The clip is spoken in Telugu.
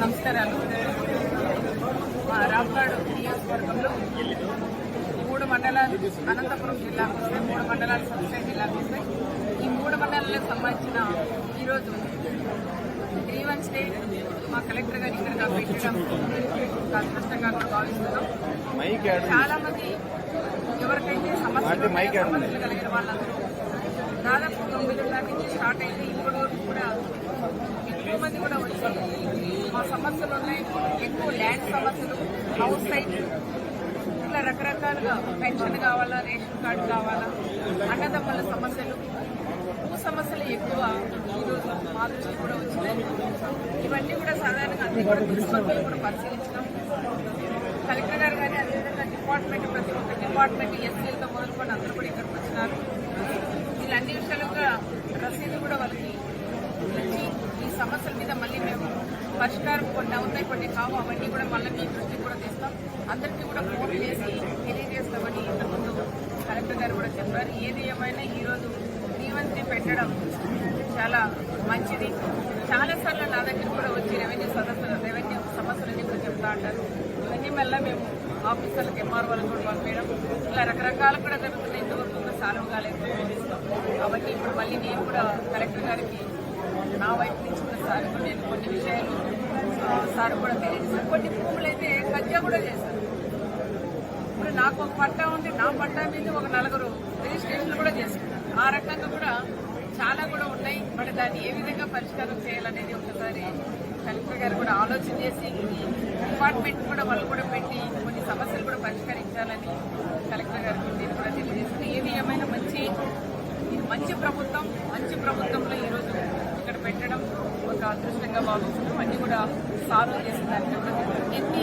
నమస్కారాలు. మా రాప్తాడు నియోజకవర్గంలో మూడు మండలాలు అనంతపురం జిల్లాకు వస్తాయి మూడు మండలాలు సబ్సిడీ జిల్లాకు వస్తాయి ఈ మూడు మండలాలకు సంబంధించిన ఈరోజు గ్రీవెన్స్ డే. మా కలెక్టర్ గారు ఇక్కడ పెట్టడం అదృష్టంగా కూడా భావిస్తున్నాం. చాలా మంది ఎవరికైతే సమస్యలు. సమస్యలు కలిగిన వాళ్ళందరూ దాదాపు తొమ్మిదిన్నర నుంచి స్టార్ట్ అయితే ఇప్పటి వరకు కూడా ఎక్కువ మంది కూడా వచ్చి సమస్యలు ఉన్నాయి. ఎక్కువ ల్యాండ్ సమస్యలు హౌస్ సైట్ ఇట్లా రకరకాలుగా పెన్షన్ కావాలా రేషన్ కార్డు కావాలా అన్నదమ్ముల సమస్యలు. భూ సమస్యలు ఎక్కువ ఈరోజు మా దృష్టి కూడా వచ్చినాయి ఇవన్నీ కూడా సాధారణంగా అన్ని కూడా మున్సిపల్ కూడా పరిశీలించడం కలెక్టర్ గారు కానీ అదేవిధంగా డిపార్ట్మెంట్ ప్రతి ఒక్క డిపార్ట్మెంట్ ఎస్సీలతో మొదలుకొని అందరూ కూడా ఇక్కడికి వచ్చినారు. వీళ్ళన్ని విషయాలు కూడా రసీదు కూడా వాళ్ళకి ఈ సమస్యల మీద మళ్ళీ పరిష్కారం కొన్ని అవుతాయి కొన్ని కావు. అవన్నీ కూడా మళ్ళీ మీ దృష్టికి కూడా తీస్తాం. అందరికీ కూడా ఫోన్ చేసి తెలియజేస్తామని ఇంతకుముందు కలెక్టర్ గారు కూడా చెప్పారు. ఏది ఏమైనా ఈరోజు దీవంతి పెట్టడం చాలా మంచిది. చాలాసార్లు నా దగ్గర కూడా వచ్చి రెవెన్యూ సదస్సులు రెవెన్యూ సమస్యలన్నీ కూడా చెప్తా అంటారు? ఇవన్నీ మళ్ళీ మేము ఆఫీసర్లకు ఎంఆర్ఓలకు కూడా పంపేయడం. ఇలా రకరకాలు కూడా జరుగుతున్నాయి. ఇంతవరకు ఇంకా సాల్వ్ కాలేదు అవన్నీ ఇప్పుడు మళ్ళీ నేను కూడా కలెక్టర్ గారికి నా వైపు నుంచి కూడా సార్ నేను కొన్ని విషయాలు సార్ కూడా తెలియజేస్తాను కొన్ని భూములు అయితే హత్య కూడా చేశారు. ఇప్పుడు నాకు ఒక పట్టా ఉంది నా పట్టా మీద ఒక నలుగురు రిజిస్ట్రేషన్ కూడా చేసుకున్నారు. ఆ రకంగా కూడా చాలా కూడా ఉన్నాయి. మరి దాన్ని ఏ విధంగా పరిష్కారం చేయాలనేది ఒకసారి కలెక్టర్ గారు కూడా ఆలోచన చేసి డిపార్ట్మెంట్ కూడా వాళ్ళు కూడా పెట్టి కొన్ని సమస్యలు కూడా పరిష్కరించాలని కలెక్టర్ గారికి నేను కూడా తెలియజేస్తాను ఏది ఏమైనా మంచి ఇది మంచి ప్రభుత్వం మంచి ప్రభుత్వంలో పెట్టడం ఒక అదృష్టంగా భావిస్తున్నాం. అన్ని కూడా సాల్వ్ చేసిన దానికి కూడా ఎన్ని